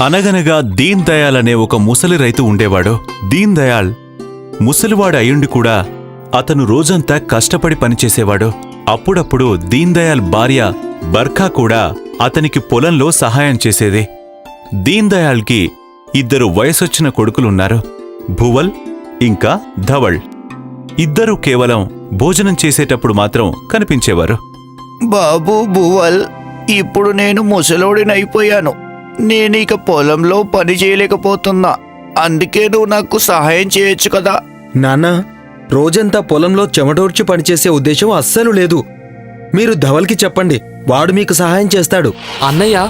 అనగనగా దీన్ దయాల్ అనే ఒక ముసలి రైతు ఉండేవాడు. దీన్ దయాల్ ముసలివాడు అయ్యుండి కూడా అతను రోజంతా కష్టపడి పనిచేసేవాడు. అప్పుడప్పుడు దీన్ దయాల్ భార్య బర్ఖా కూడా అతనికి పొలంలో సహాయం చేసేది. దీన్ దయాల్కి ఇద్దరు వయసొచ్చిన కొడుకులున్నారు. భువల్ ఇంకా ధవళ్ ఇద్దరూ కేవలం భోజనం చేసేటప్పుడు మాత్రం కనిపించేవారు. బాబు భువల్ ఇప్పుడు నేను ముసలోడినైపోయాను. నేను ఇక పొలంలో పని చేయలేకపోతున్నా. అందుకే నువ్వు నాకు సహాయం చేయొచ్చు కదా. నాన్న రోజంతా పొలంలో చెమటోడ్చి పనిచేసే ఉద్దేశం అస్సలు లేదు. మీరు ధవల్కి చెప్పండి వాడు మీకు సహాయం చేస్తాడు. అన్నయ్య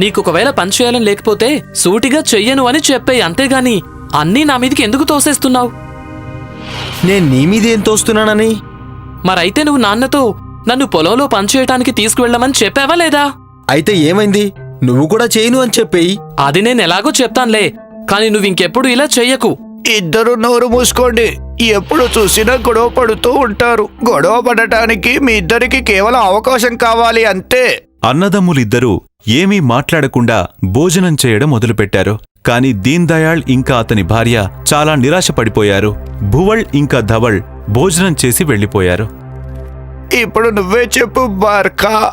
నీకు ఒకవేళ పని చేయాలని లేకపోతే సూటిగా చెయ్యను అని చెప్పేయి అంతేగాని అన్నీ నా మీదకి ఎందుకు తోసేస్తున్నావు? నేను నీ మీదేం తోస్తున్నానని? మరైతే నువ్వు నాన్నతో నన్ను పొలంలో పని చేయటానికి తీసుకువెళ్ళమని చెప్పావా లేదా? అయితే ఏమైంది? నువ్వు కూడా చేయను అని చెప్పేయి అది నేను ఎలాగో చెప్తానులే కానీ నువ్వు ఇంకెప్పుడు ఇలా చెయ్యకు. ఇద్దరు నోరు మూసుకోండి. ఎప్పుడు చూసినా గొడవ పడుతూ ఉంటారు. గొడవ పడటానికి మీ ఇద్దరికి కేవలం అవకాశం కావాలి అంతే. అన్నదమ్ములిద్దరూ ఏమీ మాట్లాడకుండా భోజనం చేయడం మొదలుపెట్టారు. కాని దీన్ దయాళ్ ఇంకా అతని భార్య చాలా నిరాశపడిపోయారు. భువల్ ఇంకా ధవల్ భోజనం చేసి వెళ్ళిపోయారు. ఇప్పుడు నువ్వే చెప్పు బార్కా.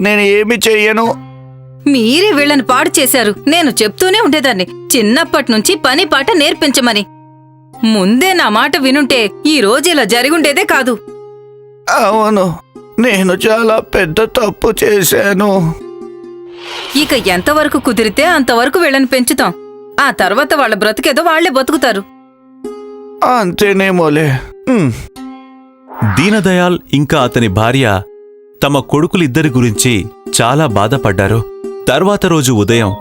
నేను ఏమి చెయ్యను? మీరే వీళ్ళని పాడు చేశారు. నేను చెప్తూనే ఉండేదాన్ని. చిన్నప్పటి నుంచి పని పాట నేర్పించమని. ముందే నా మాట వినుంటే ఈ రోజు ఇలా జరిగుండేదే కాదు. అవును. నేను చాలా పెద్ద తప్పు చేశాను. ఇక ఎంతవరకు కుదిరితే అంతవరకు వీళ్ళని పెంచుతాం. ఆ తర్వాత వాళ్ళ బ్రతికేదో వాళ్ళే బతుకుతారు. అంతేనేమోలే. ఉమ్. దీనదయాల్ ఇంకా అతని భార్య తమ కొడుకులిద్దరి గురించి చాలా బాధపడ్డారు. తర్వాత రోజు ఉదయం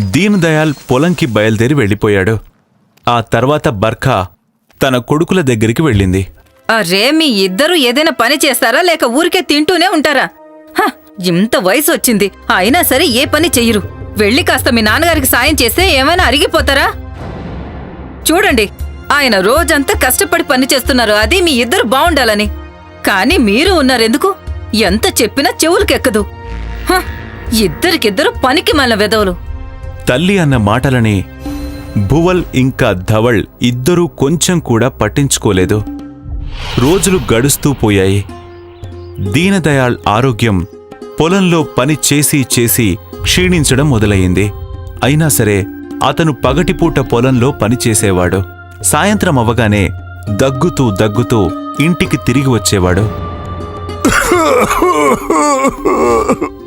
దీనదయాల్ పొలంకి బయలుదేరి వెళ్ళిపోయాడు. ఆ తర్వాత బర్ఖా తన కొడుకుల దగ్గరికి వెళ్ళింది. అరే మీ ఇద్దరు ఏదైనా పని చేస్తారా? లేక ఊరికే తింటూనే ఉంటారా? హ, ఇంత వయసు వచ్చింది అయినా సరే ఏ పని చెయ్యరు. వెళ్ళి కాస్త మీ నాన్నగారికి సాయం చేస్తే ఏమైనా అరిగిపోతారా? చూడండి ఆయన రోజంతా కష్టపడి పని చేస్తున్నారు. అది మీ ఇద్దరు బావుండాలని. కానీ మీరు ఉన్నారెందుకు? ఎంత చెప్పినా చెవులకెక్కదు. హ, ఇద్దరికిద్దరు పనికి మళ్ళ వెదవులు. తల్లి అన్న మాటలని భువల్ ఇంకా ధవల్ ఇద్దరూ కొంచెం కూడా పట్టించుకోలేదు. రోజులు గడుస్తూ పోయాయి. దీనదయాళ్ ఆరోగ్యం పొలంలో పని చేసి చేసి క్షీణించడం మొదలయ్యింది. అయినా సరే అతను పగటిపూట పొలంలో పని చేసేవాడు. సాయంత్రం అవ్వగానే దగ్గుతూ దగ్గుతూ ఇంటికి తిరిగి వచ్చేవాడు.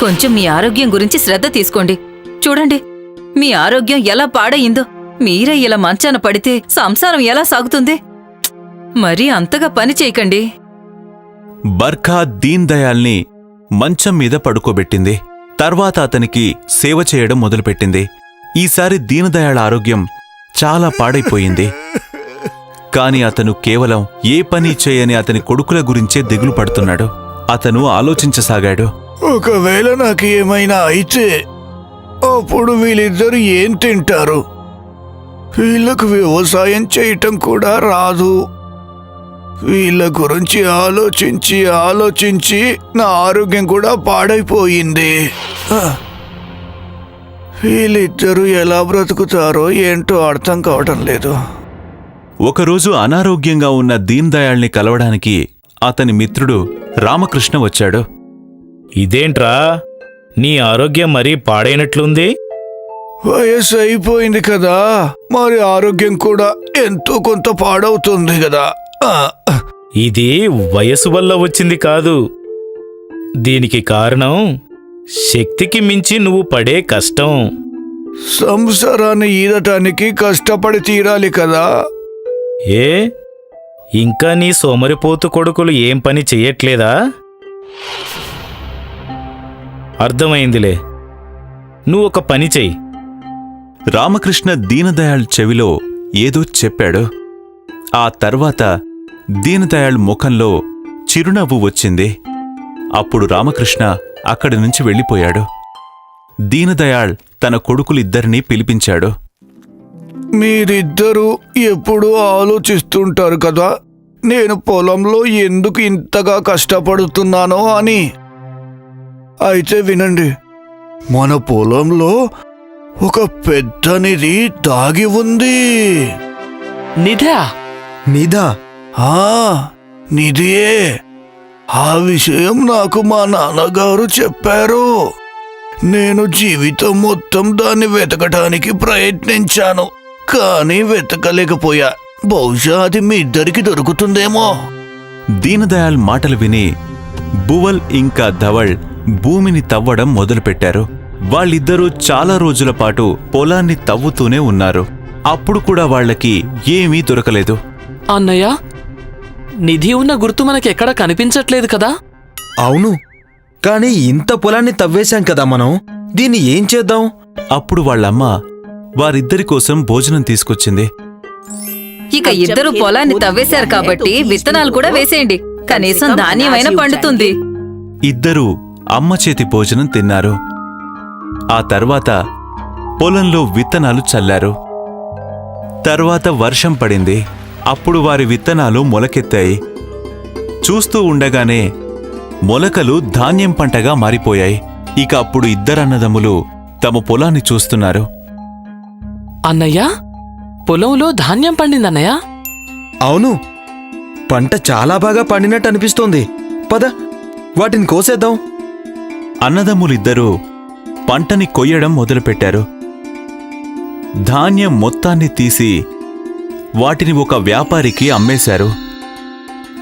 కొంచెం మీ ఆరోగ్యం గురించి శ్రద్ధ తీసుకోండి. చూడండి మీ ఆరోగ్యం ఎలా పాడయిందో. మీరే ఇలా మంచాన పడితే సంసారం ఎలా సాగుతుంది? మరీ అంతగా పని చేయకండి. బర్ఖా దీన్ దయాల్ని మంచం మీద పడుకోబెట్టింది. తర్వాత అతనికి సేవ చేయడం మొదలుపెట్టింది. ఈసారి దీనదయాళ ఆరోగ్యం చాలా పాడైపోయింది. కాని అతను కేవలం ఏ పని చేయని అతని కొడుకుల గురించే దిగులు పడుతున్నాడు. అతను ఆలోచించసాగాడు. ఒకవేళ నాకు ఏమైనా అయితే అప్పుడు వీళ్ళిద్దరు ఏం తింటారు? వీళ్ళకు వ్యవసాయం చేయటం కూడా రాదు. వీళ్ళ గురించి ఆలోచించి ఆలోచించి నా ఆరోగ్యం కూడా పాడైపోయింది. వీళ్ళిద్దరూ ఎలా బ్రతుకుతారో ఏంటో అర్థం కావటం లేదు. ఒకరోజు అనారోగ్యంగా ఉన్న దీన్ దయాళ్ని కలవడానికి అతని మిత్రుడు రామకృష్ణ వచ్చాడు. ఇదేంట్రా? నీ ఆరోగ్యం మరీ పాడైనట్లుంది? వయసు అయిపోయింది కదా. మరి ఆరోగ్యం కూడా ఎంతో కొంత పాడవుతుంది కదా. ఇది వయసు వల్ల వచ్చింది కాదు. దీనికి కారణం శక్తికి మించి నువ్వు పడే కష్టం. సంసారాన్ని ఈదటానికి కష్టపడి తీరాలి కదా. ఏ? ఇంకా నీ సోమరిపోతు కొడుకులు ఏం పని చెయ్యట్లేదా? అర్థమైందిలే. నువ్వు ఒక పని చెయ్యి. రామకృష్ణ దీనదయాళ్ చెవిలో ఏదో చెప్పాడు. ఆ తర్వాత దీనదయాళ్ ముఖంలో చిరునవ్వు వచ్చింది. అప్పుడు రామకృష్ణ అక్కడి నుంచి వెళ్ళిపోయాడు. దీనదయాళ్ తన కొడుకులిద్దరినీ పిలిపించాడు. మీరిద్దరూ ఎప్పుడూ ఆలోచిస్తుంటారు కదా నేను పొలంలో ఎందుకు ఇంతగా కష్టపడుతున్నానో అని. అయితే వినండి మన పొలంలో ఒక పెద్ద నిధి దాగి ఉంది. నిధా? నిధా? నిధియే ఆ విషయం నాకు మా నాన్నగారు చెప్పారు. నేను జీవితం మొత్తం దాన్ని వెతకడానికి ప్రయత్నించాను కానీ వెతకలేకపోయా. బహుశా అది మీ ఇద్దరికి దొరుకుతుందేమో. దీనదయాల్ మాటలు విని బువల్ ఇంకా ధవళ్ భూమిని తవ్వడం మొదలుపెట్టారు. వాళ్ళిద్దరూ చాలా రోజుల పాటు పొలాన్ని తవ్వుతూనే ఉన్నారు. అప్పుడు కూడా వాళ్ళకి ఏమీ దొరకలేదు. అన్నయ్య నిధి ఉన్న గుర్తు మనకెక్కడ కనిపించట్లేదు కదా? అవును. కానీ ఇంత పొలాన్ని తవ్వేశాం కదా మనం. దీన్ని ఏం చేద్దాం? అప్పుడు వాళ్ళమ్మ వారిద్దరి కోసం భోజనం తీసుకొచ్చింది. ఇక ఇద్దరు పొలాన్ని తవ్వేశారు కాబట్టి విత్తనాలు కూడా వేసేయండి. కనీసం ధాన్యమైనా పండుతుంది. ఇద్దరూ అమ్మ చేతి భోజనం తిన్నారు. ఆ తర్వాత పొలంలో విత్తనాలు చల్లారు. తర్వాత వర్షం పడింది. అప్పుడు వారి విత్తనాలు మొలకెత్తాయి. చూస్తూ ఉండగానే మొలకలు ధాన్యం పంటగా మారిపోయాయి. ఇక అప్పుడు ఇద్దరన్నదమ్ములు తమ పొలాన్ని చూస్తున్నారు. అన్నయ్య పొలంలో ధాన్యం పండిందన్నయ్య? అవును. పంట చాలా బాగా పండినట్టు అనిపిస్తోంది. పద వాటిని కోసేద్దాం. అన్నదమ్ములిద్దరూ పంటని కొయ్యడం మొదలుపెట్టారు. ధాన్యం మొత్తాన్ని తీసి వాటిని ఒక వ్యాపారికి అమ్మేశారు.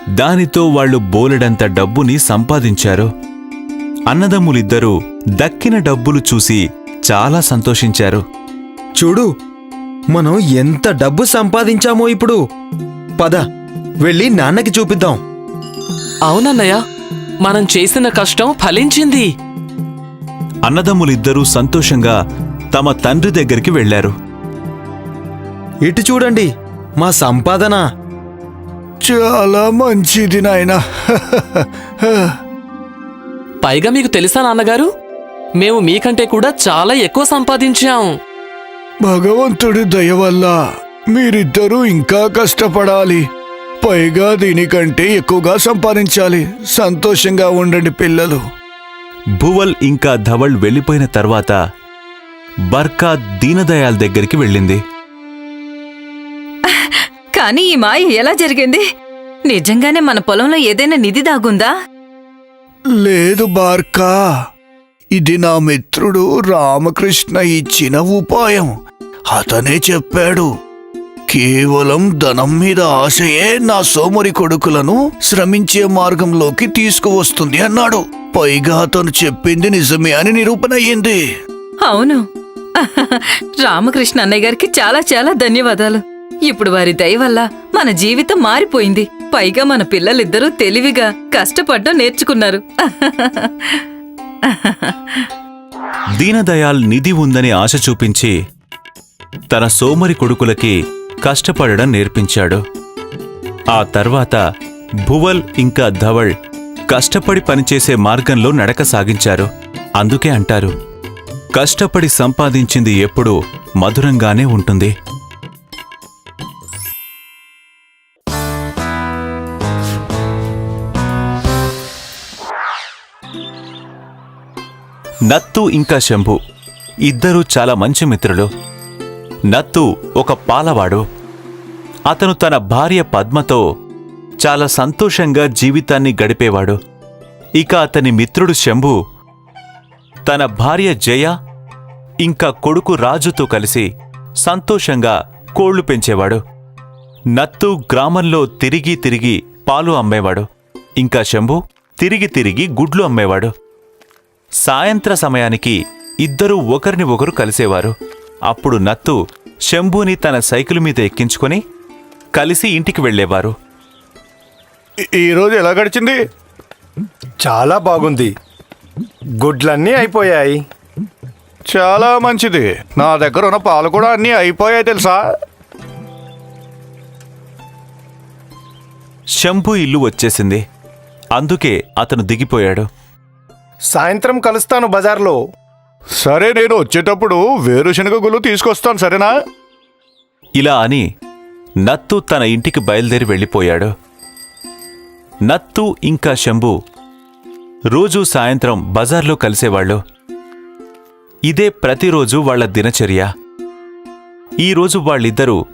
దానితో వాళ్ళు బోలెడంత డబ్బుని సంపాదించారు. అన్నదమ్ములిద్దరూ దక్కిన డబ్బులు చూసి చాలా సంతోషించారు. చూడు మనం ఎంత డబ్బు సంపాదించామో ఇప్పుడు. పద వెళ్ళి నాన్నకి చూపిద్దాం. అవునన్నయ్య మనం చేసిన కష్టం ఫలించింది. అన్నదమ్ములిద్దరూ సంతోషంగా తమ తండ్రి దగ్గరికి వెళ్ళారు ఇటు చూడండి మా సంపాదన. చాలా మంచిది నాయనా. పైగా మీకు తెలుసా నాన్నగారు? మేము మీకంటే కూడా చాలా ఎక్కువ సంపాదించాం. భగవంతుడి దయ వల్ల మీరిద్దరూ ఇంకా కష్టపడాలి. పైగా దీనికంటే ఎక్కువగా సంపాదించాలి. సంతోషంగా ఉండండి పిల్లలు. భువల్ ఇంకా ధవళ్ వెళ్ళిపోయిన తర్వాత బర్కా దీనదయాల్ దగ్గరికి వెళ్ళింది. కానీ ఈ మాయ ఎలా జరిగింది? నిజంగానే మన పొలంలో ఏదైనా నిధి దాగుందా? లేదు బార్కా. ఇది నా మిత్రుడు రామకృష్ణ ఇచ్చిన ఉపాయం. అతనే చెప్పాడు కేవలం ధనం మీద ఆశయే నా సోమరి కొడుకులను శ్రమించే మార్గంలోకి తీసుకువస్తుంది అన్నాడు. పైగా అతను చెప్పింది నిజమే అని నిరూపణ అయ్యింది. అవును. రామకృష్ణ అన్నయ్య గారికి చాలా చాలా ధన్యవాదాలు. ఇప్పుడు వారి దయ వల్ల మన జీవితం మారిపోయింది. పైగా మన పిల్లలిద్దరూ తెలివిగా కష్టపడ్డం నేర్చుకున్నారు. దీనదయాల్ నిధి ఉందని ఆశ చూపించి తన సోమరి కొడుకులకి కష్టపడడం నేర్పించాడు. ఆ తర్వాత భువల్ ఇంకా ధవళ్ కష్టపడి పనిచేసే మార్గంలో నడక సాగించారు. అందుకే అంటారు కష్టపడి సంపాదించింది ఎప్పుడూ మధురంగానే ఉంటుంది. నత్తు ఇంకా శంభు. ఇద్దరూ చాలా మంచి మిత్రులు. నత్తు ఒక పాలవాడు. అతను తన భార్య పద్మతో చాలా సంతోషంగా జీవితాన్ని గడిపేవాడు. ఇక అతని మిత్రుడు శంభు తన భార్య జయ ఇంకా కొడుకు రాజుతో కలిసి సంతోషంగా కోళ్ళు పెంచేవాడు. నత్తు గ్రామంలో తిరిగి తిరిగి పాలు అమ్మేవాడు. ఇంకా శంభు తిరిగి తిరిగి గుడ్లు అమ్మేవాడు. సాయంత్ర సమయానికి ఇద్దరూ ఒకరిని ఒకరు కలిసేవారు. అప్పుడు నత్తు శంభుని తన సైకిల్ మీద ఎక్కించుకొని కలిసి ఇంటికి వెళ్ళేవారు. ఈరోజు ఎలా గడిచింది? చాలా బాగుంది. గుడ్లన్నీ అయిపోయాయి. చాలా మంచిది. నా దగ్గర ఉన్న పాలు కూడా అన్నీ అయిపోయాయి తెలుసా? శంభు ఇల్లు వచ్చేసింది. అందుకే అతను దిగిపోయాడు. సాయంత్రం కలుస్తాను బజార్లో. సరే నేను వచ్చేటప్పుడు వేరుశనగ గుళ్ళు తీసుకొస్తాను సరేనా? ఇలా అని నత్తు తన ఇంటికి బయలుదేరి వెళ్ళిపోయాడు. నత్తు ఇంకా శంభు రోజూ సాయంత్రం బజార్లో కలిసేవాళ్ళు. ఇదే ప్రతిరోజు వాళ్ళ దినచర్య. ఈరోజు వాళ్ళిద్దరూ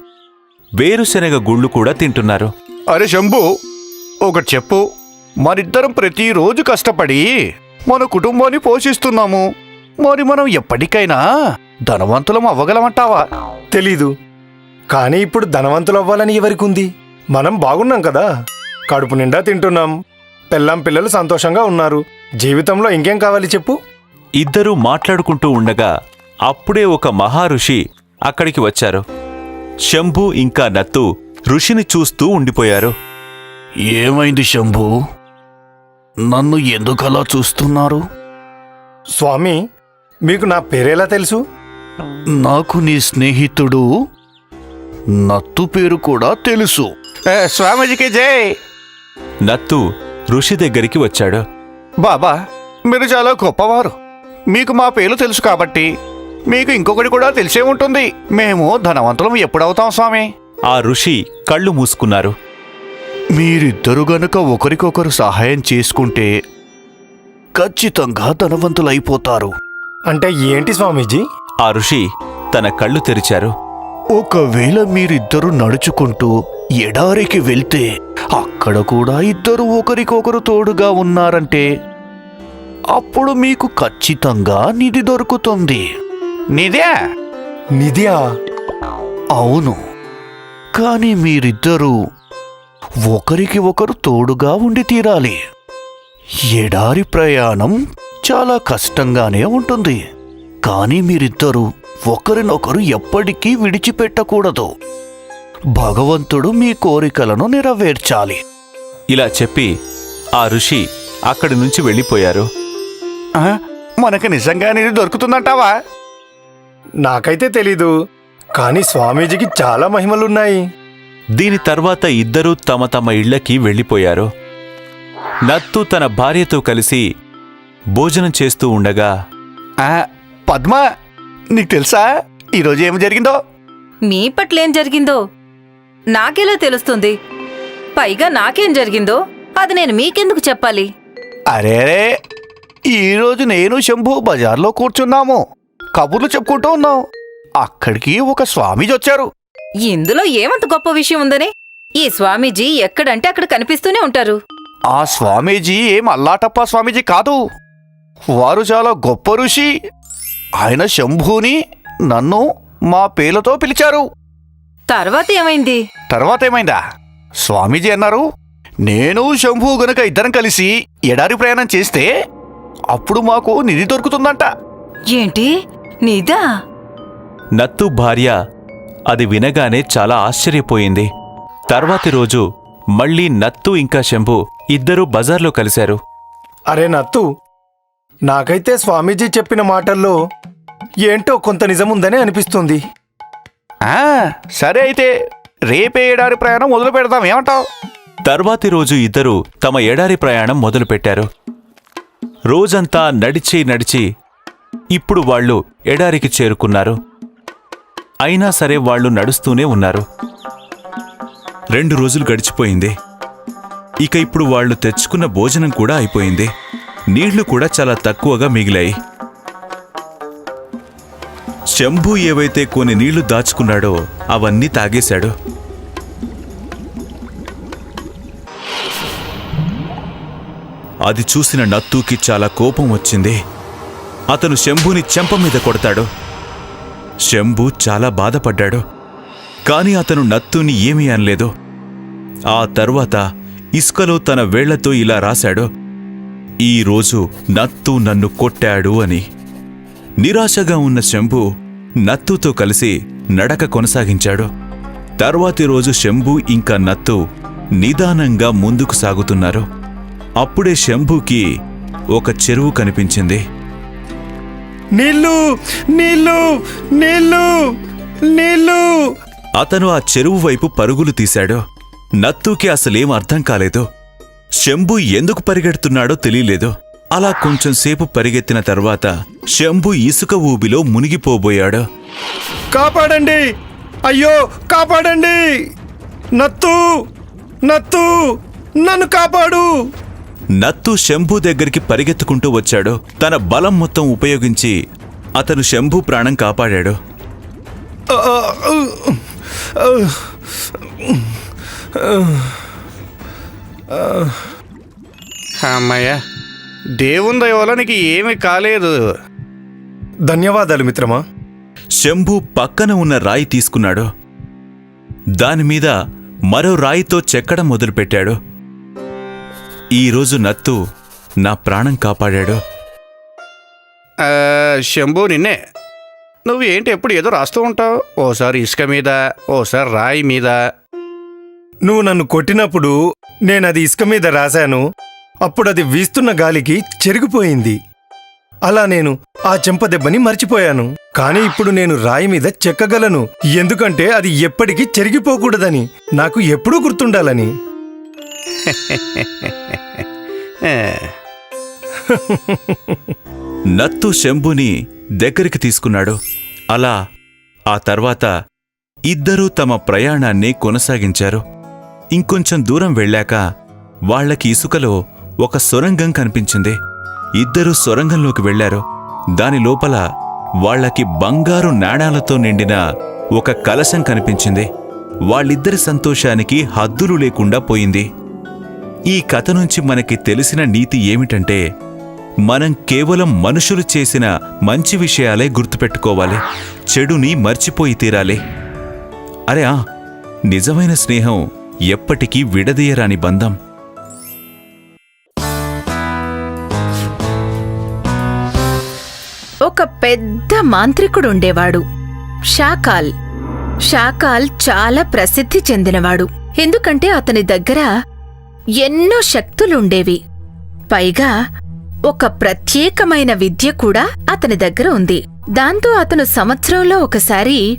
వేరుశనగ గుళ్ళు కూడా తింటున్నారు. అరే శంభు ఒకటి చెప్పు మనిద్దరం ప్రతిరోజు కష్టపడి మన కుటుంబాన్ని పోషిస్తున్నాము. మరి మనం ఎప్పటికైనా ధనవంతులం అవ్వగలమంటావా? తెలీదు. కానీ ఇప్పుడు ధనవంతులు అవ్వాలని ఎవరికి ఉంది మనం బాగున్నాం కదా. కడుపు నిండా తింటున్నాం. పెళ్ళాం పిల్లలు సంతోషంగా ఉన్నారు. జీవితంలో ఇంకేం కావాలి చెప్పు? ఇద్దరూ మాట్లాడుకుంటూ ఉండగా అప్పుడే ఒక మహారుషి అక్కడికి వచ్చారు. శంభు ఇంకా నత్తు ఋషిని చూస్తూ ఉండిపోయారు. ఏమైంది శంభు? నన్ను ఎందుకలా చూస్తున్నారు? స్వామి మీకు నా పేరేలా తెలుసు? నాకు నీ స్నేహితుడు నత్తు పేరు కూడా తెలుసు. స్వామీజీకి జై! నత్తు ఋషి దగ్గరికి వచ్చాడు. బాబా మీరు చాలా గొప్పవారు. మీకు మా పేర్లు తెలుసు కాబట్టి మీకు ఇంకొకటి కూడా తెలిసే ఉంటుంది. మేము ధనవంతులం ఎప్పుడవుతాం స్వామి? ఆ ఋషి కళ్ళు మూసుకున్నారు. మీరిద్దరు గనుక ఒకరికొకరు సహాయం చేసుకుంటే ఖచ్చితంగా ధనవంతులైపోతారు. అంటే ఏంటి స్వామీజీ? ఆ ఋషి తన కళ్ళు తెరిచారు. ఒకవేళ మీరిద్దరు నడుచుకుంటూ ఎడారికి వెళ్తే అక్కడ కూడా ఇద్దరు ఒకరికొకరు తోడుగా ఉన్నారంటే అప్పుడు మీకు ఖచ్చితంగా నిధి దొరుకుతుంది. నిదే నిధియా? అవును. కానీ మీరిద్దరూ ఒకరికి ఒకరు తోడుగా ఉండి తీరాలి. ఎడారి ప్రయాణం చాలా కష్టంగానే ఉంటుంది. కానీ మీరిద్దరూ ఒకరినొకరు ఎప్పటికీ విడిచిపెట్టకూడదు. భగవంతుడు మీ కోరికలను నెరవేర్చాలి. ఇలా చెప్పి ఆ ఋషి అక్కడి నుంచి వెళ్ళిపోయారు. మనకు నిజంగా నిధి దొరుకుతుందంటావా? నాకైతే తెలీదు కానీ స్వామీజీకి చాలా మహిమలున్నాయి. దీని తర్వాత ఇద్దరూ తమ తమ ఇళ్ళకి వెళ్ళిపోయారు. నత్తు తన భార్యతో కలిసి భోజనం చేస్తూ ఉండగా ఆ, పద్మ నీకు తెలుసా? ఈరోజు ఏమి జరిగిందో? మీ పట్లేం జరిగిందో? నాకెలా తెలుస్తుంది? పైగా నాకేం జరిగిందో? అది నేను మీకెందుకు చెప్పాలి? అరేరే ఈరోజు నేను శంభు బజార్లో కూర్చున్నాము. కబుర్లు చెప్పుకుంటూ ఉన్నాం. అక్కడికి ఒక స్వామీజీ వచ్చారు ఇందులో ఏమంత గొప్ప విషయం ఉందని? ఈ స్వామీజీ ఎక్కడంటే అక్కడ కనిపిస్తూనే ఉంటారు. ఆ స్వామీజీ ఏం అల్లాటప్ప స్వామీజీ కాదు. వారు చాలా గొప్ప ఋషి. ఆయన శంభుని నన్ను మా పేర్లతో పిలిచారు. తర్వాత ఏమైంది? తర్వాత ఏమైందా? స్వామీజీ అన్నారు నేను శంభు గనుక ఇద్దరం కలిసి ఎడారి ప్రయాణం చేస్తే అప్పుడు మాకు నిధి దొరుకుతుందంట. ఏంటి? నీదా నత్తు భార్య అది వినగానే చాలా ఆశ్చర్యపోయింది. తర్వాతి రోజు మళ్ళీ నత్తు ఇంకా శంభు ఇద్దరూ బజార్లో కలిశారు. అరే నత్తు నాకైతే స్వామీజీ చెప్పిన మాటల్లో ఏంటో కొంత నిజముందని అనిపిస్తుంది. ఆ, సరే అయితే రేపే ఎడారి ప్రయాణం మొదలు పెడదాం ఏమంటావ్? తర్వాతి రోజు ఇద్దరూ తమ ఎడారి ప్రయాణం మొదలుపెట్టారు రోజంతా నడిచి నడిచి ఇప్పుడు వాళ్ళు ఎడారికి చేరుకున్నారు. అయినా సరే వాళ్ళు నడుస్తూనే ఉన్నారు. రెండు రోజులు గడిచిపోయింది. ఇక ఇప్పుడు వాళ్ళు తెచ్చుకున్న భోజనం కూడా అయిపోయింది. నీళ్ళు కూడా చాలా తక్కువగా మిగిలాయి. శంభు ఏవైతే కొన్ని నీళ్ళు దాచుకున్నాడో అవన్నీ తాగేశాడు. అది చూసిన నత్తూకి చాలా కోపం వచ్చింది. అతను శంభుని చెంప మీద కొడతాడు. శంభు చాలా బాధపడ్డాడు. కాని అతను నత్తుని ఏమీ అనలేదు. ఆ తర్వాత ఇసుకలో తన వేళ్ళతో ఇలా రాశాడు. ఈరోజు నత్తు నన్ను కొట్టాడు అని. నిరాశగా ఉన్న శంభు నత్తుతో కలిసి నడక కొనసాగించాడు. తర్వాతి రోజు శంభు ఇంకా నత్తు నిదానంగా ముందుకు సాగుతున్నారు. అప్పుడే శంభుకి ఒక చెరువు కనిపించింది. నీళ్ళు నీళ్ళు నీళ్ళు నీళ్ళు అతను ఆ చెరువు వైపు పరుగులు తీశాడు. నత్తూకి అసలేం అర్థం కాలేదు. శంభు ఎందుకు పరిగెడుతున్నాడో తెలియలేదు. అలా కొంచెం సేపు పరిగెత్తిన తర్వాత శంభు ఇసుక ఊబిలో మునిగిపోబోయాడు. కాపాడండి! అయ్యో కాపాడండి! నత్తు నత్తు నన్ను కాపాడు! నత్తు శంభు దగ్గరికి పరిగెత్తుకుంటూ వచ్చాడు. తన బలం మొత్తం ఉపయోగించి అతను శంభు ప్రాణం కాపాడాడు. అమ్మయ్య దేవుని దయ వల్ల నీకు ఏమీ కాలేదు. ధన్యవాదాలు మిత్రమా? శంభు పక్కన ఉన్న రాయి తీసుకున్నాడు. దానిమీద మరో రాయితో చెక్కడం మొదలుపెట్టాడు. ఈరోజు నత్తు నా ప్రాణం కాపాడాడు. ఆ, శంభు నిన్నే. నువ్వు ఏంటి ఎప్పుడు ఏదో రాస్తూ ఉంటావు? ఓసారి ఇసుక మీద ఓసారి రాయి మీద. నువ్వు నన్ను కొట్టినప్పుడు నేను అది ఇసుక మీద రాశాను. అప్పుడు అది వీస్తున్న గాలికి చెరిగిపోయింది. అలా నేను ఆ చెంపదెబ్బని మర్చిపోయాను. కానీ ఇప్పుడు నేను రాయి మీద చెక్కగలను. ఎందుకంటే అది ఎప్పటికీ చెరిగిపోకూడదని. నాకు ఎప్పుడూ గుర్తుండాలని. నత్తు శంభుని దగ్గరికి తీసుకున్నాడు. అలా ఆ తర్వాత ఇద్దరూ తమ ప్రయాణాన్ని కొనసాగించారు. ఇంకొంచెం దూరం వెళ్ళాక వాళ్ళకి ఇసుకలో ఒక సొరంగం కనిపించింది. ఇద్దరూ సొరంగంలోకి వెళ్ళారు దాని లోపల వాళ్ళకి బంగారు నాణాలతో నిండిన ఒక కలశం కనిపించింది. వాళ్ళిద్దరి సంతోషానికి హద్దులు లేకుండా పోయింది. ఈ కథ నుంచి మనకి తెలిసిన నీతి ఏమిటంటే మనం కేవలం మనుషులు చేసిన మంచి విషయాలే గుర్తుపెట్టుకోవాలి. చెడుని మర్చిపోయి తీరాలి. అరే ఆ నిజమైన స్నేహం ఎప్పటికీ విడదీయరాని బంధం. ఒక పెద్ద మాంత్రికుడు ఉండేవాడు షాకాల్ షాకాల్ చాలా ప్రసిద్ధి చెందినవాడు. ఎందుకంటే అతని దగ్గర ఎన్నో శక్తులుండేవి. పైగా ఒక ప్రత్యేకమైన విద్య కూడా అతని దగ్గర ఉంది. దాంతో అతను సంవత్సరంలో ఒకసారి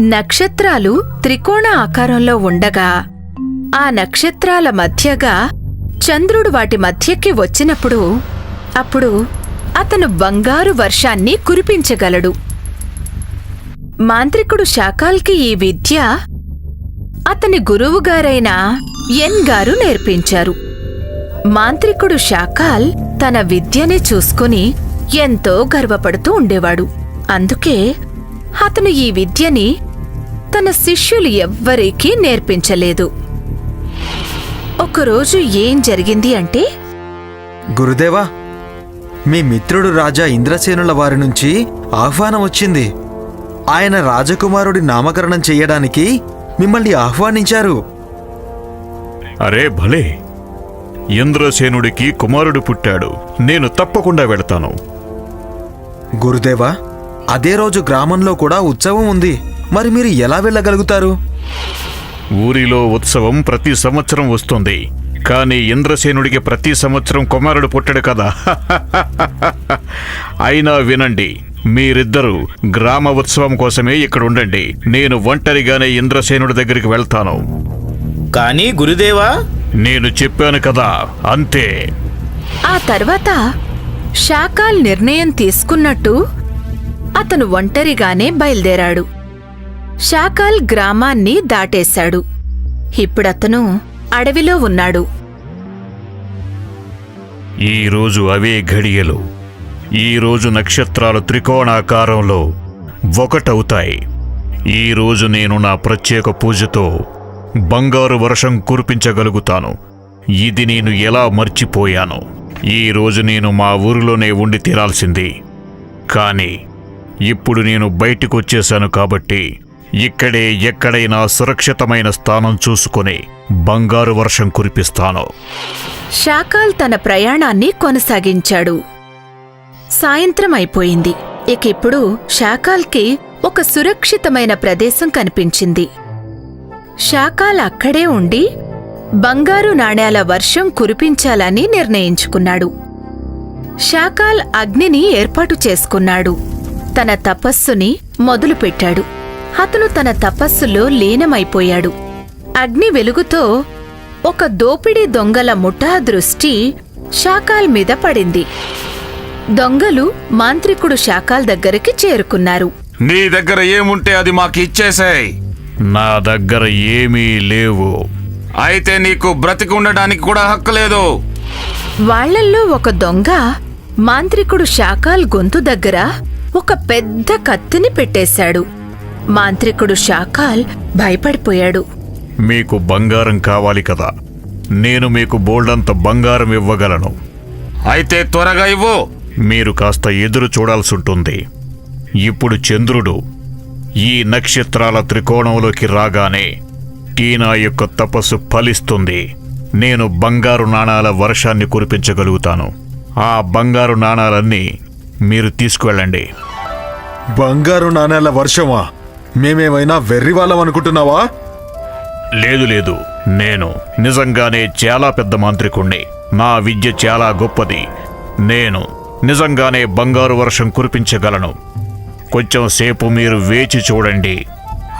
నక్షత్రాలు త్రికోణ ఆకారంలో ఉండగా ఆ నక్షత్రాల మధ్యగా చంద్రుడు వాటి మధ్యకి వచ్చినప్పుడు అప్పుడు అతను బంగారు వర్షాన్ని కురిపించగలడు. మాంత్రికుడు శాకాల్కి ఈ విద్య అతని గురువుగారైన ఎన్ గారు నేర్పించారు. మాంత్రికుడు శాకాల్ తన విద్యని చూసుకుని ఎంతో గర్వపడుతూ ఉండేవాడు. అందుకే అతను ఈ విద్యని తన శిష్యులు ఎవ్వరికీ నేర్పించలేదు. ఒకరోజు ఏం జరిగింది అంటే గురుదేవా మీ మిత్రుడు రాజా ఇంద్రసేనుల వారి నుంచి ఆహ్వానం వచ్చింది. ఆయన రాజకుమారుడి నామకరణం చెయ్యడానికి మిమ్మల్ని ఆహ్వానించారు. అరే భలే. ఇంద్రసేనుడికి కుమారుడు పుట్టాడు. నేను తప్పకుండా వెళతాను. గురుదేవా అదే రోజు గ్రామంలో కూడా ఉత్సవం ఉంది. మరి మీరు ఎలా వెళ్ళగలుగుతారు? ఊరిలో ఉత్సవం ప్రతి సంవత్సరం వస్తుంది. కానీ ఇంద్రసేనుడికి ప్రతి సంవత్సరం కుమారుడు పుట్టడు కదా. అయినా వినండి మీరిద్దరూ గ్రామ ఉత్సవం కోసమే ఇక్కడ ఉండండి. నేను ఒంటరిగానే ఇంద్రసేనుడి దగ్గరికి వెళ్తాను. కానీ గురుదేవా? నేను చెప్పాను కదా అంతే. ఆ తర్వాత శాకాల్ నిర్ణయం తీసుకున్నట్టు అతను ఒంటరిగానే బయలుదేరాడు. శాకాల్ గ్రామాన్ని దాటేశాడు. ఇప్పుడతను అడవిలో ఉన్నాడు. ఈరోజు అవే ఘడియలు. ఈరోజు నక్షత్రాలు త్రికోణాకారంలో ఒకటవుతాయి. ఈరోజు నేను నా ప్రత్యేక పూజతో బంగారు వర్షం కురిపించగలుగుతాను. ఇది నేను ఎలా మర్చిపోయాను? ఈరోజు నేను మా ఊరిలోనే ఉండి తీరాల్సింది. కానీ ఇప్పుడు నేను బయటకు వచ్చేశాను కాబట్టి ఇక్కడే ఎక్కడైనా సురక్షితమైన స్థానం చూసుకొని బంగారు వర్షం కురిపిస్తాను. షాకాల్ తన ప్రయాణాన్ని కొనసాగించాడు. సాయంత్రం అయిపోయింది. ఇక ఇప్పుడు శాకాల్కి ఒక సురక్షితమైన ప్రదేశం కనిపించింది. శాకాల్ అక్కడే ఉండి బంగారు నాణేల వర్షం కురిపించాలని నిర్ణయించుకున్నాడు. శాకాల్ అగ్నిని ఏర్పాటు చేసుకున్నాడు. తన తపస్సుని మొదలుపెట్టాడు. అతను తన తపస్సులో లీనమైపోయాడు. అగ్ని వెలుగుతో ఒక దోపిడీ దొంగల ముఠా దృష్టి శాకాల్ మీద పడింది. దొంగలు మాంత్రికుడు శాకాల్ దగ్గరికి చేరుకున్నారు. నీ దగ్గర ఏముంటే అది మాకు ఇచ్చేసాయి నా దగ్గర ఏమీ లేవు. అయితే నీకు బ్రతికి ఉండడానికి కూడా హక్కు లేదు. వాళ్ళల్లో ఒక దొంగ మాంత్రికుడు శాకాల్ గొంతు దగ్గర ఒక పెద్ద కత్తిని పెట్టేశాడు. మాంత్రికుడు శాకాల్ భయపడిపోయాడు. మీకు బంగారం కావాలి కదా. నేను మీకు బోల్డంత బంగారం ఇవ్వగలను. అయితే త్వరగా ఇవ్వు. మీరు కాస్త ఎదురు చూడాల్సి ఉంటుంది. ఇప్పుడు చంద్రుడు ఈ నక్షత్రాల త్రికోణంలోకి రాగానే టీనా యొక్క తపస్సు ఫలిస్తుంది. నేను బంగారు నాణాల వర్షాన్ని కురిపించగలుగుతాను. ఆ బంగారు నాణాలన్నీ మీరు తీసుకువెళ్ళండి. బంగారు నాణేల వర్షమా? మేమేమైనా వెర్రి వాళ్ళం అనుకుంటున్నావా? లేదు లేదు. నేను నిజంగానే చాలా పెద్ద మాంత్రికుణ్ణి. నా విద్య చాలా గొప్పది. నేను నిజంగానే బంగారు వర్షం కురిపించగలను. కొంచెం సేపు మీరు వేచి చూడండి.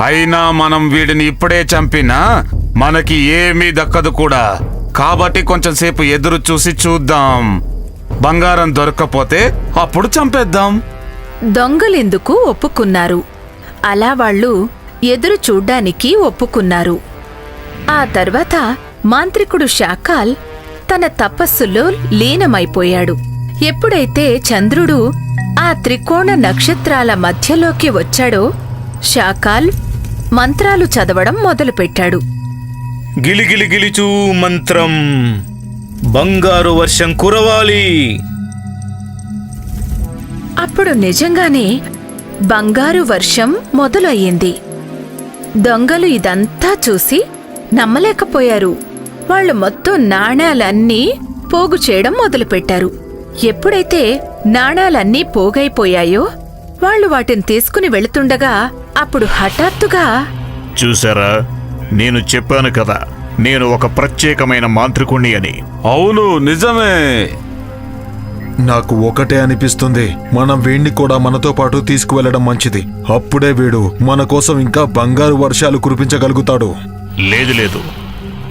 అయినా మనం వీడిని ఇప్పుడే చంపినా మనకి ఏమీ దక్కదు కూడా. కాబట్టి కొంచెం సేపు ఎదురు చూసి చూద్దాం. బంగారం దొరక్కపోతే అప్పుడు చంపేద్దాం. దొంగలెందుకు ఒప్పుకున్నారు? అలా వాళ్ళు ఎదురు చూడ్డానికి ఒప్పుకున్నారు. ఆ తర్వాత మాంత్రికుడు శాకాల్ తన తపస్సులో లీనమైపోయాడు. ఎప్పుడైతే చంద్రుడు ఆ త్రికోణ నక్షత్రాల మధ్యలోకి వచ్చాడో శాకాల్ మంత్రాలు చదవడం మొదలుపెట్టాడు. గిలిగిలి గిలిచూ మంత్రం బంగారు వర్షం కురవాలి. అప్పుడు నిజంగానే బంగారు వర్షం మొదలయ్యింది. దొంగలు ఇదంతా చూసి నమ్మలేకపోయారు. వాళ్ళు మొత్తం నాణేలన్నీ పోగు చేయడం మొదలుపెట్టారు. ఎప్పుడైతే నాణాలన్నీ పోగైపోయాయో? వాళ్ళు వాటిని తీసుకుని వెళుతుండగా అప్పుడు హఠాత్తుగా చూసారా? నేను చెప్పాను కదా నేను ఒక ప్రత్యేకమైన మాంత్రికుణ్ణి అని. అవును నిజమే. నాకు ఒకటే అనిపిస్తుంది మనం వీణ్ణి కూడా మనతో పాటు తీసుకువెళ్ళడం మంచిది. అప్పుడే వీడు మన కోసం ఇంకా బంగారు వర్షాలు కురిపించగలుగుతాడు. లేదు లేదు.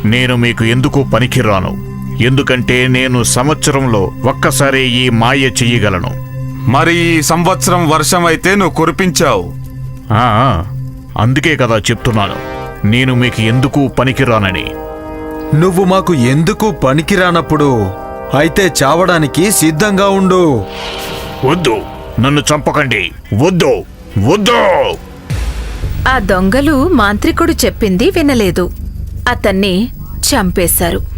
నేను మీకు ఎందుకు పనికిరాను. ఎందుకంటే నేను సంవత్సరంలో ఒక్కసారి ఈ మాయ చెయ్యగలను మరి ఈ సంవత్సరం వర్షం అయితే నువ్వు కురిపించావు. ఆ, అందుకే కదా చెప్తున్నాను. నేను మీకు ఎందుకు పనికిరానని. నువ్వు మాకు ఎందుకు పనికిరానప్పుడు? అయితే చావడానికి సిద్ధంగా ఉండు. వద్దు నన్ను చంపకండి. వద్దు వద్దు! ఆ దొంగలు మాంత్రికుడు చెప్పింది వినలేదు. అతన్ని చంపేశారు.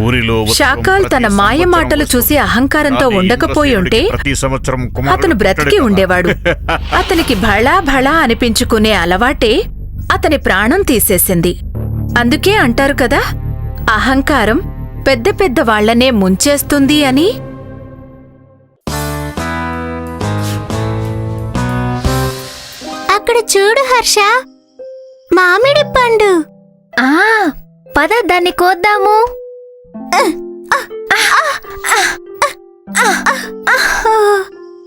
ఊరిలో శాకాల్ తన మాయ మాటలు చూసి. అహంకారంతో ఉండకపోయి ఉంటే అతను బ్రతికి. ఉండేవాడు. అతనికి భళా భళా అనిపించుకునే అలవాటే అతని ప్రాణం తీసేసింది. అందుకే అంటారు కదా అహంకారం పెద్ద పెద్ద వాళ్ళనే ముంచేస్తుంది అని. అక్కడ చూడు హర్ష మామిడి పండు. ఆ పద దాన్ని కోద్దాము.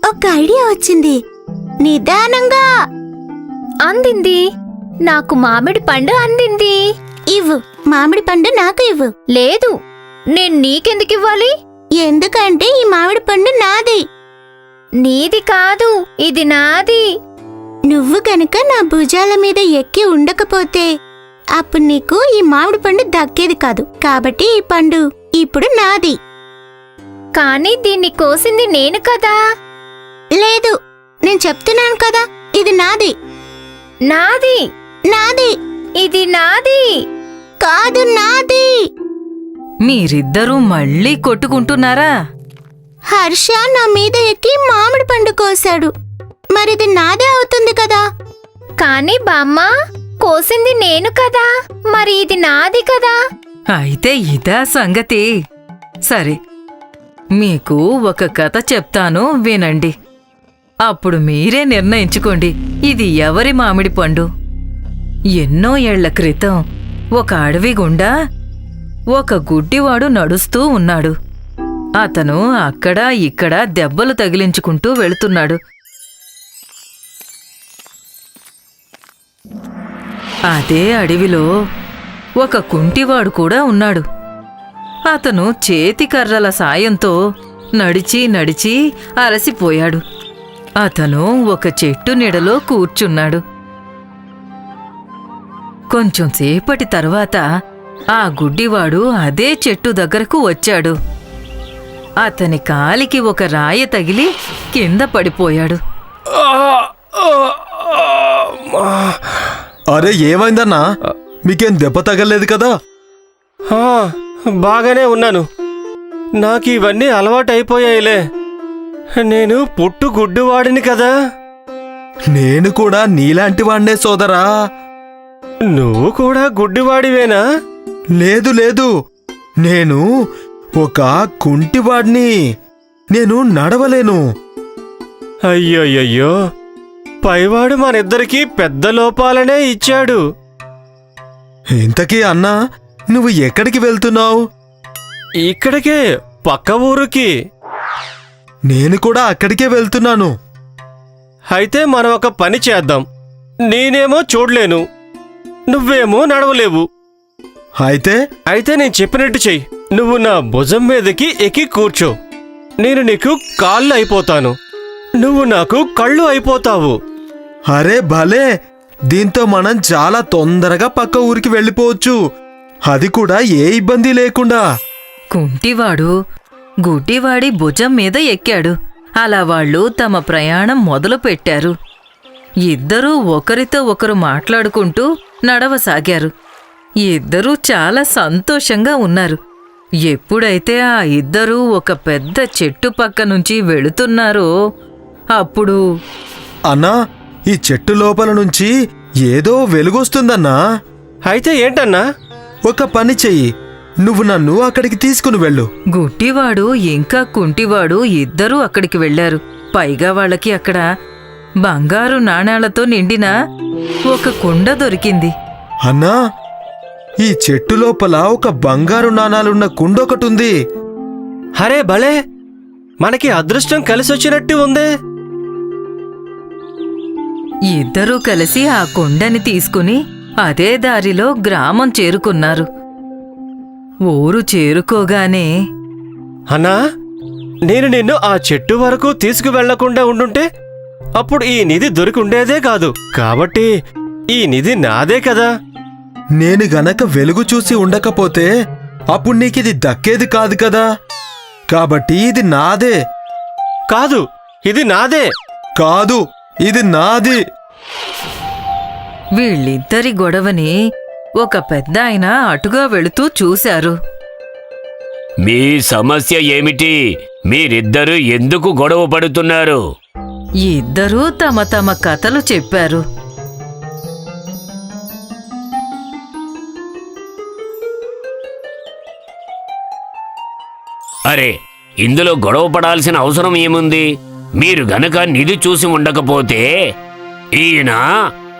ఒక ఐడియా వచ్చింది. నిదానంగా. అందింది. నాకు మామిడి పండు అందింది. ఇవ్వు. మామిడి పండు నాకు ఇవ్వు. లేదు. నేను నీకెందుకు ఇవ్వాలి? ఎందుకంటే ఈ మామిడి పండు నాది. నీది కాదు. ఇది నాది. నువ్వు గనుక నా భుజాల మీద ఎక్కి ఉండకపోతే అప్పుడు నీకు ఈ మామిడి పండు దక్కేది కాదు. కాబట్టి ఈ పండు ఇప్పుడు నాది. కానీ దీన్ని కోసింది నేను కదా. లేదు నేను చెప్తున్నాను కదా ఇది నాది. నాది? నాది. ఇది నాది. కాదు నాది. మీరిద్దరూ మళ్ళీ కొట్టుకుంటున్నారా? హర్ష నా మీద ఎక్కి మామిడి పండు కోసాడు మరిది నాదే అవుతుంది కదా. కానీ బామ్మ కోసింది నేను కదా. మరి ఇది నాది కదా. అయితే ఇదా సంగతి. సరే మీకు ఒక కథ చెప్తాను వినండి. అప్పుడు మీరే నిర్ణయించుకోండి ఇది ఎవరి మామిడి పండు? ఎన్నో ఏళ్ళ క్రితం ఒక అడవి గుండా ఒక గుడ్డివాడు నడుస్తూ ఉన్నాడు. అతను అక్కడ ఇక్కడ దెబ్బలు తగిలించుకుంటూ వెళుతున్నాడు. అదే అడవిలో ఒక కుంటివాడు కూడా ఉన్నాడు. అతను చేతి కర్రల సాయంతో నడిచి నడిచి అలసిపోయాడు. అతను ఒక చెట్టు నీడలో కూర్చున్నాడు. కొంచెం సేపటి తర్వాత ఆ గుడ్డివాడు అదే చెట్టు దగ్గరకు వచ్చాడు. అతని కాలికి ఒక రాయి తగిలి కింద పడిపోయాడు. అరే ఏమైందన్నా? మీకేం దెబ్బ తగలేదు కదా? బాగానే ఉన్నాను. నాకు ఇవన్నీ అలవాటైపోయాయిలే. నేను పుట్టు గుడ్డువాడిని కదా. నేను కూడా నీలాంటి వాణ్ణే సోదరా. నువ్వు కూడా గుడ్డివాడివేనా? లేదు లేదు. నేను ఒక కుంటివాడిని. నేను నడవలేను. అయ్యోయ్యో పైవాడు మనిద్దరికీ పెద్ద లోపాలనే ఇచ్చాడు. ఇంతకీ అన్నా నువ్వు ఎక్కడికి వెళ్తున్నావు? ఇక్కడికే పక్క ఊరుకి. నేను కూడా అక్కడికే వెళ్తున్నాను. అయితే మనం ఒక పని చేద్దాం. నేనేమో చూడలేను. నువ్వేమో నడవలేవు. అయితే? అయితే నేను చెప్పినట్టు చెయ్యి. నువ్వు నా భుజం మీదకి ఎక్కి కూర్చో. నేను నీకు కాళ్ళు అయిపోతాను. నువ్వు నాకు కళ్ళు అయిపోతావు. అరే భలే! దీంతో మనం చాలా తొందరగా పక్క ఊరికి వెళ్ళిపోవచ్చు. అది కూడా ఏ ఇబ్బంది లేకుండా. కుంటివాడు గుడ్డివాడి భుజం మీద ఎక్కాడు. అలా వాళ్ళు తమ ప్రయాణం మొదలు పెట్టారు. ఇద్దరూ ఒకరితో ఒకరు మాట్లాడుకుంటూ నడవసాగారు. ఇద్దరూ చాలా సంతోషంగా ఉన్నారు. ఎప్పుడైతే ఆ ఇద్దరూ ఒక పెద్ద చెట్టు పక్క నుంచి వెళుతున్నారో అప్పుడు అన్నా ఈ చెట్టు లోపల నుంచి ఏదో వెలుగొస్తుందన్నా. అయితే ఏంటన్నా? ఒక పని చెయ్యి. నువ్వు నన్ను అక్కడికి తీసుకుని వెళ్ళు. గుడ్డివాడు ఇంకా కుంటివాడు ఇద్దరూ అక్కడికి వెళ్ళారు పైగా వాళ్ళకి అక్కడ బంగారు నాణేలతో నిండిన ఒక కుండ దొరికింది. అన్నా ఈ చెట్టు లోపల ఒక బంగారు నాణాలున్న కుండొకటుంది హరే భలే! మనకి అదృష్టం కలిసొచ్చినట్టు ఉందే. ఇద్దరూ కలిసి ఆ కుండని తీసుకుని అదే దారిలో గ్రామం చేరుకున్నారు. ఊరు చేరుకోగానే అన్నా నేను నిన్ను ఆ చెట్టు వరకు తీసుకువెళ్ళకుండా ఉండుంటే అప్పుడు ఈ నిధి దొరికి ఉండేదే కాదు. కాబట్టి ఈ నిధి నాదే కదా. నేను గనక వెలుగు చూసి ఉండకపోతే అప్పుడు నీకిది దక్కేది కాదు కదా. కాబట్టి ఇది నాదే. కాదు ఇది నాదే. కాదు ఇది నాది. వీళ్ళిద్దరి గొడవని ఒక పెద్ద ఆయన అటుగా వెళుతూ చూశారు. మీ సమస్య ఏమిటి? మీరిద్దరూ ఎందుకు గొడవ పడుతున్నారు? ఇద్దరూ తమ తమ కథలు చెప్పారు. అరే ఇందులో గొడవ పడాల్సిన అవసరం ఏముంది? మీరు గనక నిధి చూసి ఉండకపోతే ఈయన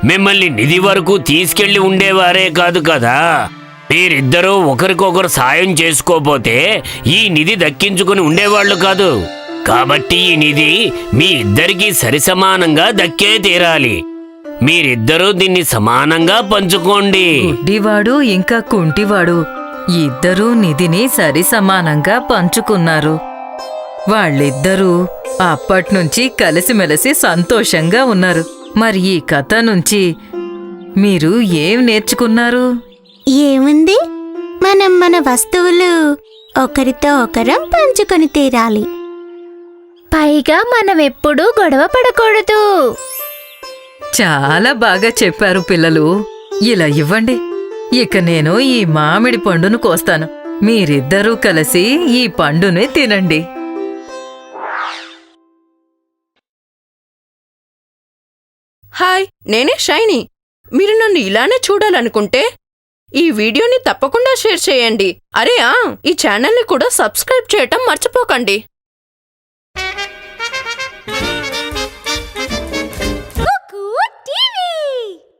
మిమ్మల్ని నిధి వరకు తీసుకెళ్ళి ఉండేవారే కాదు కదా. మీరిద్దరూ ఒకరికొకరు సాయం చేసుకోపోతే ఈ నిధి దక్కించుకుని ఉండేవాళ్ళు కాదు. కాబట్టి ఈ నిధి మీ ఇద్దరికీ సరిసమానంగా దక్కే తీరాలి. మీరిద్దరూ దీన్ని సమానంగా పంచుకోండి. గుడ్డివాడు ఇంకా కుంటివాడు. ఇద్దరూ నిధిని సరిసమానంగా పంచుకున్నారు. వాళ్ళిద్దరూ అప్పట్నుంచి కలిసిమెలిసి సంతోషంగా ఉన్నారు. మరి ఈ కథ నుంచి మీరు ఏం నేర్చుకున్నారు? ఏముంది? మనం మన వస్తువులు ఒకరితో ఒకరం పంచుకొని తీరాలి. పైగా మనం ఎప్పుడూ గొడవ పడకూడదు. చాలా బాగా చెప్పారు పిల్లలు. ఇలా ఇవ్వండి. ఇక నేను ఈ మామిడి పండును కోస్తాను. మీరిద్దరూ కలిసి ఈ పండుని తినండి. హాయ్ నేనే షైనీ. మీరు నన్ను ఇలానే చూడాలనుకుంటే ఈ వీడియోని తప్పకుండా షేర్ చేయండి. అరే ఆ ఈ ఛానల్ని కూడా సబ్స్క్రైబ్ చేయటం మర్చిపోకండి.